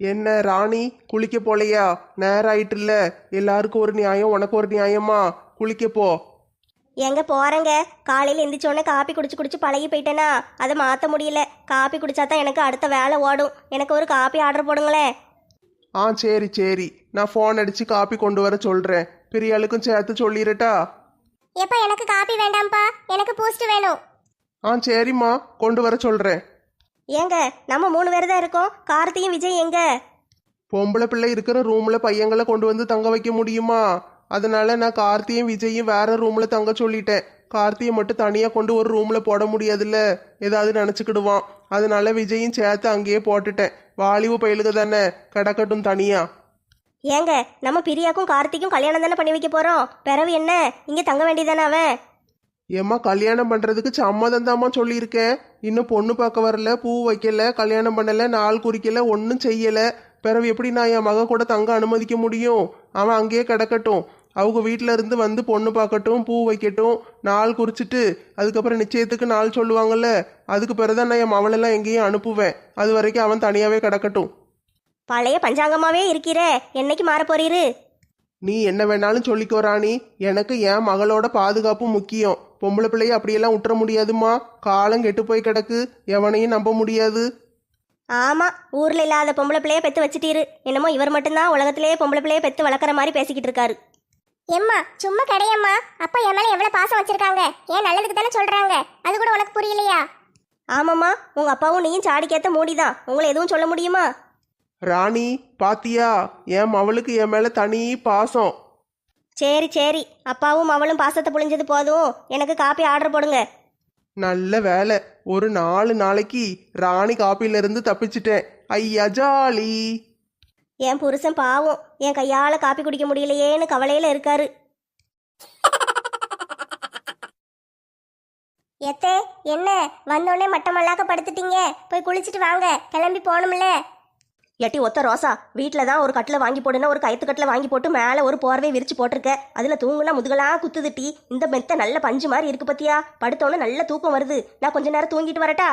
என்ன ராணி குளிக்க போலையா? நேரம் ஆயிட்டுல்ல எல்லாருக்கும் ஒரு நியாயம் உனக்கு ஒரு நியாயமா? குளிக்க போ. எங்க போறேங்க? காலையில எந்திரிச்சோடனே காப்பி குடிச்சு குடிச்சு பழகி போயிட்டேனா? அதை மாற்ற முடியல. காப்பி குடிச்சா தான் எனக்கு அடுத்த வேலை ஓடும். எனக்கு ஒரு காப்பி ஆர்டர் போடுங்களேன். ஆ சரி சரி. நான் ஃபோன் அடிச்சு காப்பி கொண்டு வர சொல்றேன். பெரியாளுக்கும் சேர்த்து சொல்லிடட்டா எப்ப எனக்கு காப்பி வேண்டாம்ப்பா. எனக்கு பூஸ்ட் வேணும். ஆ சரிம்மா. கொண்டு வர சொல்றேன். ஏங்க நம்ம மூணு பேர் தான் இருக்கோம். கார்த்தியும் விஜய் எங்க? பொம்பளை பிள்ளை இருக்கிற ரூம்ல பையங்களை கொண்டு வந்து தங்க வைக்க முடியுமா? அதனால நான் கார்த்தியும் விஜயும் வேற ரூம்ல தங்க சொல்லிட்டேன். கார்த்தியை மட்டும் தனியா கொண்டு ஒரு ரூம்ல போட முடியாதுல்ல? ஏதாவது நினைச்சுக்கிடுவான். அதனால விஜயும் சேர்த்து அங்கேயே போட்டுட்டேன். வாலிபு பயிலுக்கு தானே கிடக்கட்டும் தனியா. ஏங்க நம்ம பிரியாக்கும் கார்த்திக்கும் கல்யாணம் தானே பண்ணி வைக்க போறோம். பிறவு என்ன? இங்க தங்க வேண்டியதானே அவன்? ஏம்மா கல்யாணம் பண்ணுறதுக்கு சம்மதம் தாம்மா சொல்லியிருக்கேன். இன்னும் பொண்ணு பார்க்க வரல பூ வைக்கல கல்யாணம் பண்ணல நாள் குறிக்கல ஒன்றும் செய்யலை. பிறகு எப்படி நான் என் மக கூட தங்க அனுமதிக்க முடியும்? அவன் அங்கேயே கிடக்கட்டும். அவங்க வீட்டில் இருந்து வந்து பொண்ணு பார்க்கட்டும் பூ வைக்கட்டும் நாள் குறிச்சிட்டு அதுக்கப்புறம் நிச்சயத்துக்கு நாள் சொல்லுவாங்கல்ல அதுக்கு பிறகுதான் நான் என் மவளெல்லாம் எங்கேயும் அனுப்புவேன். அது வரைக்கும் அவன் தனியாவே கிடக்கட்டும். பழைய பஞ்சாங்கமாவே இருக்கிறே என்னைக்கு மாற போறீரு? நீ என்ன வேணாலும் சொல்லிக்கோ ராணி. எனக்கு என் மகளோட பாதுகாப்பு முக்கியம். பொம்பளை பிள்ளைய அப்படியெல்லாம் விட்டுற முடியாதும்மா. காலம் கெட்டு போய் கிடக்கு. எவனையும் நம்ப முடியாது. ஆமா ஊர்ல இல்லாத பொம்பளை பிள்ளைய பெத்து வச்சிட்டீரு. என்னமோ இவர் மட்டும்தான் உலகத்திலேயே பொம்பளை பிள்ளைய பெத்து வளர்க்குற மாதிரி பேசிக்கிட்டு இருக்காரு. எம்மா சும்மா கிடையம்மா. அப்பா என் மேல எவ்வளவு பாசம் வச்சிருக்காங்க. ஏன் நல்லதுக்கு தானே சொல்றாங்க. அது கூட உனக்கு புரியலையா? ஆமாம்மா உங்க அப்பாவும் நீயும் சாடிக்கேத்த மூடிதான். உங்களை எதுவும் சொல்ல முடியுமா? ராணி பாத்தியா என் மவளுக்கு என் மேல தனி பாசம்? சரி சரி. அப்பாவும் அவளும் பாசத்தை புழிஞ்சது போதும். எனக்கு காப்பி ஆர்டர் போடுங்க. நல்ல வேலை. ஒரு நாலு நாளைக்கு ராணி காப்பில இருந்து தப்பிச்சிட்டேன். ஐயா ஜாலி. என் புருஷன் பாவம். என் கையால காப்பி குடிக்க முடியலையேன்னு கவலையில இருக்காரு. எத்தே என்ன? வந்தோடனே மட்டமல்லாக்க படுத்துட்டீங்க. போய் குளிச்சிட்டு வாங்க. கிளம்பி போகணும்ல. எட்டி ஒத்த ரோசா வீட்டில் தான் ஒரு கட்டில் வாங்கி போடுனா ஒரு கயத்து கட்டில் வாங்கி போட்டு மேலே ஒரு போர்வை விரிச்சு போட்டிருக்க. அதில் தூங்குனா முதுகெல்லாம் குத்துதுட்டி இந்த மெத்த நல்ல பஞ்சு மாதிரி இருக்கு பத்தியா? படுத்தோன்னே நல்ல தூக்கம் வருது. நான் கொஞ்ச நேரம் தூங்கிட்டு வரட்டா?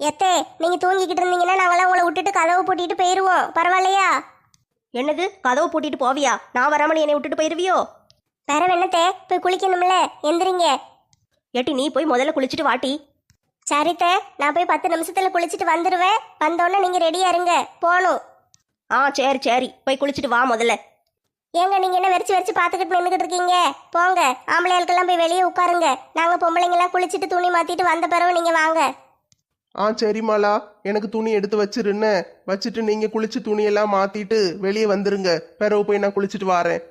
எத்தே நீங்க தூங்கிக்கிட்டு இருந்தீங்கன்னா நாங்களாம் உங்களை விட்டுட்டு கதவு பூட்டிட்டு போயிருவோம். பரவாயில்லையா? என்னது? கதவு பூட்டிட்டு போவியா? நான் வராம நீ என்னை விட்டுட்டு போயிருவியோ? வேற என்னத்தே போய் குளிக்கணும்ல? எந்திரிங்க. எட்டி நீ போய் முதல்ல குளிச்சுட்டு வாட்டி சரித்தே நான் போய் பத்து நிமிஷத்துல குளிச்சிட்டு வந்துடுவேன் வந்தோடனே நீங்க ரெடியா இருங்க. போகணும் ஆ சரி சரி. போய் குளிச்சுட்டு வா முதல்ல. ஏங்க நீங்க என்ன வெறிச்சு வெறிச்சு பாத்துக்கிட்டு நின்றுகிட்டு இருக்கீங்க? போங்க. ஆம்பளைகளுக்கெல்லாம் போய் வெளியே உட்காருங்க. நாங்க பொம்பளைங்க எல்லாம் குளிச்சிட்டு துணி மாத்திட்டு வந்த பிறகு நீங்க வாங்க. ஆ சரிம்மாளா எனக்கு துணி எடுத்து வச்சிருன்னு. வச்சுட்டு நீங்க குளிச்சு துணியெல்லாம் மாத்திட்டு வெளியே வந்துருங்க. பிறகு போய் நான் குளிச்சுட்டு வாரேன்.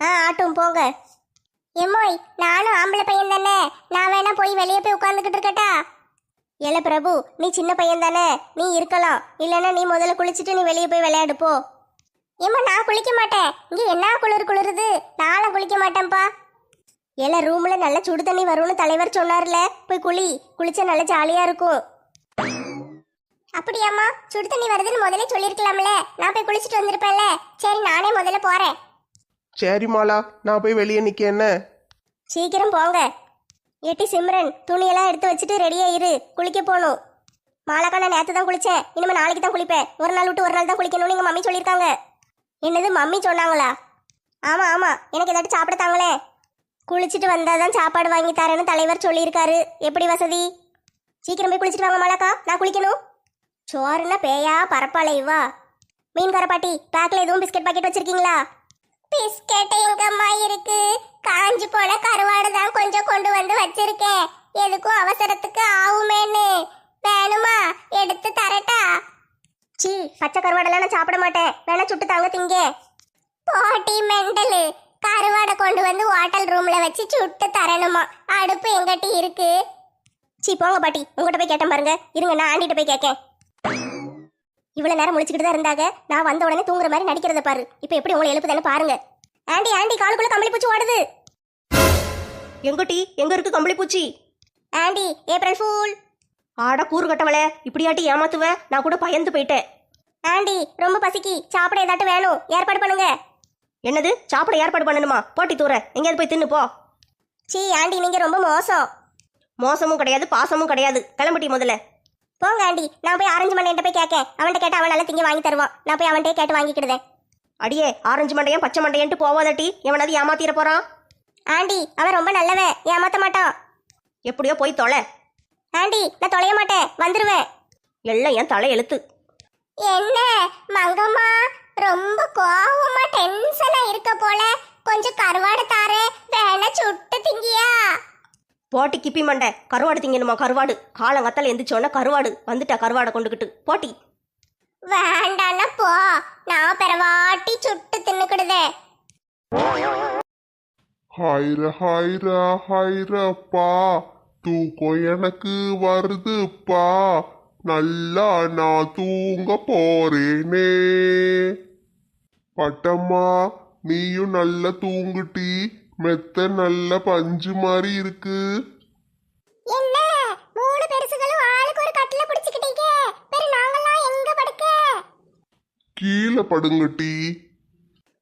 ஆ ஆட்டும் போங்க. எம்மோய் நானும் ஆம்பளை பையன் தானே. நான் வேணா போய் வெளியே போய் உட்காந்துக்கிட்டு இருக்கட்டா? ஏல பிரபு நீ சின்ன பையன் தானே. நீ இருக்கலாம். இல்லைன்னா நீ முதல்ல குளிச்சுட்டு நீ வெளியே போய் விளையாடு போ. ஏம்மா நான் குளிக்க மாட்டேன். இங்கே என்ன குளிர் குளிருது? நானும் குளிக்க மாட்டேன்ப்பா. ஏல ரூம்ல நல்ல சுடு தண்ணி வரும்னு தலைவர் சொன்னார்ல. போய் குளி. குளிச்சா நல்ல ஜாலியா இருக்கும். அப்படியாம்மா? சுடு தண்ணி வருதுன்னு முதல்ல சொல்லியிருக்கலாம்ல. நான் போய் குளிச்சுட்டு வந்திருப்பேன்ல. சரி நானே முதல்ல போறேன். சரிம்மாளா நான் போய் வெளியே நிக்க என்ன? சீக்கிரம் போங்க. எட்டி சிம்ரன் துணியெல்லாம் எடுத்து வச்சுட்டு ரெடியா இரு. குளிக்க போகணும். மாலாக்கா நான் நேற்று தான் குளிச்சேன். இனிமே நாளைக்கு தான் குளிப்பேன். ஒரு நாள் விட்டு ஒரு நாள் தான் குளிக்கணும்னு எங்கள் மம்மி சொல்லியிருக்காங்க. என்னது மம்மி சொன்னாங்களா? ஆமாம் ஆமாம் எனக்கு ஏதாட்டும் சாப்பிட தாங்களே. குளிச்சுட்டு வந்தால் தான் சாப்பாடு வாங்கி தரேன்னு தலைவர் சொல்லியிருக்காரு. எப்படி வசதி? சீக்கிரம் போய் குளிச்சுட்டு வாங்க மாலாக்கா. நான் குளிக்கணும். சோறுனா பேயா பரப்பாளை வா. மீன் கரப்பாட்டி பேக்கில் எதுவும் பிஸ்கட் பாக்கெட் வச்சிருக்கீங்களா? பிஸ்கட் எங்கம்மா இருக்கு? காஞ்சி போன கருவாடு தான் கொஞ்சம் கொண்டு வந்து வச்சிருக்கேன். எதுக்கும் அவசரத்துக்கு ஆகுமேன்னு வேணுமா? எடுத்து தரட்டா. சீ பச்சை கருவாடெல்லாம் நான் சாப்பிட மாட்டேன். வேணா சுட்டு தாங்க திங்க. போட்டி மெண்டலு. கருவாடை கொண்டு வந்து ஹோட்டல் ரூம்ல வச்சு சுட்டு தரணுமா? அடுப்பு எங்கிட்ட இருக்கு? சீ போங்க பாட்டி. உங்ககிட்ட போய் கேட்டேன் பாருங்க. இருங்க நான் ஆண்டிகிட்ட போய் கேட்கேன் இவ்வளவு நேரம் முழிச்சுக்கிட்டு தான் இருந்தாங்க. நான் வந்த உடனே தூங்குற மாதிரி நடிக்கிறத பாரு. இப்போ எப்படி உங்களை எழுப்புதானே பாருங்க. ஆண்டி ஆண்டி காலுக்குள்ள கம்பளி பூச்சி ஓடுது. எங்கட்டி எங்க இருக்கு கம்பளி பூச்சி? ஆண்டி ஏப்ரல் ஃபூல் ஆட கூறு கட்டவளே. இப்படியாட்டி ஏமாத்துவேன் நான் கூட பயந்து போயிட்டேன். ஆண்டி ரொம்ப பசிக்கி. சாப்பிட ஏதாட்டும் வேணும். ஏற்பாடு பண்ணுங்க. என்னது? சாப்பிட ஏற்பாடு பண்ணணுமா? போட்டி தூர. எங்கேயாவது போய் தின்னு போ. சீ ஆண்டி நீங்க ரொம்ப மோசம். மோசமும் கிடையாது பாசமும் கிடையாது. கிளம்பிட்டி முதல்ல. போங்க ஆண்டி. நான் போய் ஆரஞ்சு மண்டையிட்ட போய் கேட்கேன் அவன்கிட்ட கேட்டு அவன் நல்லா திங்க வாங்கி தருவான். நான் போய் அவன்கிட்டயே கேட்டு வாங்கிக்கிடுதேன். அடியே ஆரஞ்சு மண்டையன் பச்சை மண்டையன்ட்டு போவாதட்டி எவனாவது ஏமாத்திர போறான்? ஆண்டி அவன் ரொம்ப நல்லவன் ஏமாத்த மாட்டான். எப்படியோ போய் தொலை. ஆண்டி நான் தொலைய மாட்டேன். வந்துருவேன். எல்லாம் என் தலை எழுத்து. என்ன? மங்கம்மா ரொம்ப கோவமா டென்ஷனா இருக்க போல. கொஞ்சம் கருவாடு தாரு. வேணா சுட்டு திங்கியா? போட்டி கிப்பி மண்டை கருவாடு திங்கணுமா கருவாடு? காலங்கத்தால எந்திரிச்சோன்னா கருவாடு வந்துட்டா கருவாடை கொண்டுக்கிட்டு போட்டி. வேண்டான்னா போ. நான் பெறவாட்டி சுட்டு தின்னுக்கிடுதே. ஹைர ஹைர ஹைரப்பா. தூக்கம் எனக்கு வருதுப்பா. நல்லா நான் தூங்க போறேனே. பட்டம்மா நீயும் நல்லா தூங்குட்டி. மெத்த நல்ல பஞ்சு மாதிரி இருக்கு. என்ன? மூணு பெருசுகளும் ஆளுக்கு ஒரு கட்டில பிடிச்சுக்கிட்டீங்க. பெரு நாங்கெல்லாம் எங்க படுக்க? கீழே படுங்கட்டி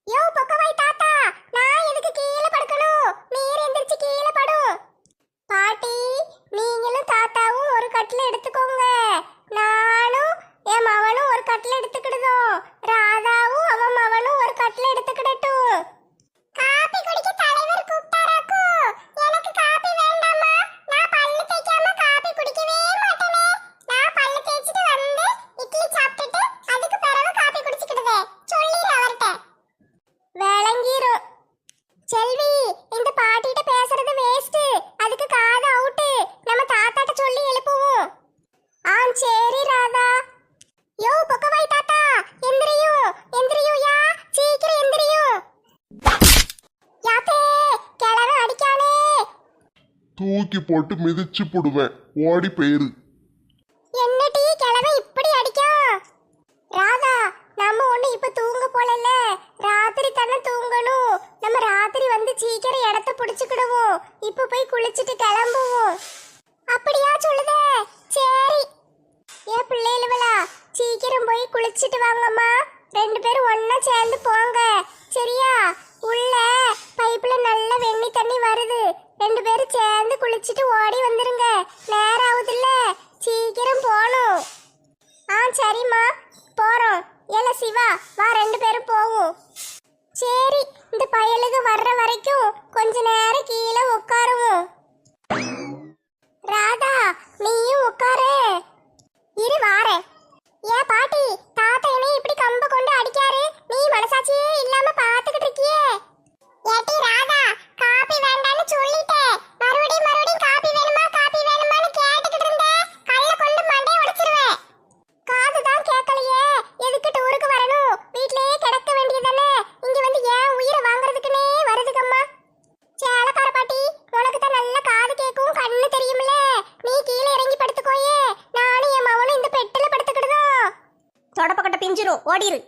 யோ பொக்கவாய் தாத்தா நான் எதுக்கு கீழே படுக்கணும்? நீர் எந்திரிச்சு கீழே படும் பாட்டி நீங்களும் தாத்தாவும் ஒரு கட்டில எடுத்துக்கோங்க. நானும் என் மவனும் ஒரு கட்டில எடுத்துக்கிடுதோம். ராதாவும் அவன் மவனும் ஒரு கட்டில எடுத்துக்கிடட்டும் காபி குடிக்க தலைவர் கூப்பிட்டாராக்கும் எனக்கு காபி வேண்டாமா நான் பல்லு தேய்க்காம காபி குடிக்கவே மாட்டேனே நான் பல்லு தேய்ச்சிட்டு வந்து இட்லி சாப்பிட்டுட்டு அதுக்கு பிறகு காபி குடிச்சுக்கிடுதே சொல்லிடு அவர்கிட்ட விளங்கிரும் செல்வி இந்த பாட்டிட்ட பேசுறது வேஸ்ட் அதுக்கு காது அவுட்டு நம்ம தாத்தாட்ட சொல்லி எழுப்புவோம் ஆ சரி ராதா யோ பொக்கவாய் தாத்தா எந்திரியும் எந்திரியும் யா சீக்கிரம் எந்திரியும் யாத்தே கிழவன் அடிக்கானே தூக்கி போட்டு மிதிச்சு போடுவேன். ஓடி போயிரு. என்ன டீ கிழவன் இப்படி அடிக்கான் ராதா நம்ம ஒண்ணு இப்ப தூங்க போலல ராத்திரி தானே தூங்கணும். நம்ம ராத்திரி வந்து சீக்கிரம் இடத்த புடிச்சுக்கிடுவோம். இப்ப போய் குளிச்சிட்டு கிளம்புவோம். அப்படியா சொல்லுதே? சரி. ஏ பிள்ளைகளா சீக்கிரம் போய் குளிச்சிட்டு வாங்கம்மா. ரெண்டு பேரும் ஒண்ணா சேர்ந்து போங்க. சரியா? உள்ள பைப்ல நல்ல வெண்ணி தண்ணி வருது. ரெண்டு பேரும் சேர்ந்து குளிச்சுட்டு ஓடி வந்துருங்க. நேரம் ஆகுதுல்ல சீக்கிரம் போகணும். ஆ சரிம்மா. போகிறோம் ஏல சிவா வா ரெண்டு பேரும் போவோம். சரி இந்த பயலுக்கு வர்ற வரைக்கும் கொஞ்ச நேரம் கீழே உட்காருவோம். ராதா நீயும் உட்காரு. இரு வாரேன் ஏன் பாட்டி தாத்தா என்னை இப்படி கம்ப கொண்டு அடிக்காரு? நீ மனசாட்சியே இல்லாம பாரு இருக்கியே ஏட்டி ராதா காபி வேண்டாம்னு சொல்லிட்டேன் மறுபடியும் மறுபடியும் காபி வேணுமா காபி வேணுமான்னு கேட்டுக்கிட்டு இருந்தேன் கல்ல கொண்டு மண்டையை உடைச்சிருவேன் காது தான் கேட்கலையே எதுக்கு டூருக்கு வரணும் வீட்லயே கிடக்க வேண்டியதானே இங்க வந்து ஏன் உயிரை வாங்குறதுக்குனே வருதுக்கம்மா சேலக்கார பாட்டி உனக்கு தான் நல்ல காது கேட்கும் கண்ணு தெரியுமில்ல நீ கீழே இறங்கி படுத்துக்கோயே நானும் என் மவனும் இந்த பெட்டில படுத்துக்கிடுதோம் தொடப்பக்கட்ட பிஞ்சிரும் ஓடிரு.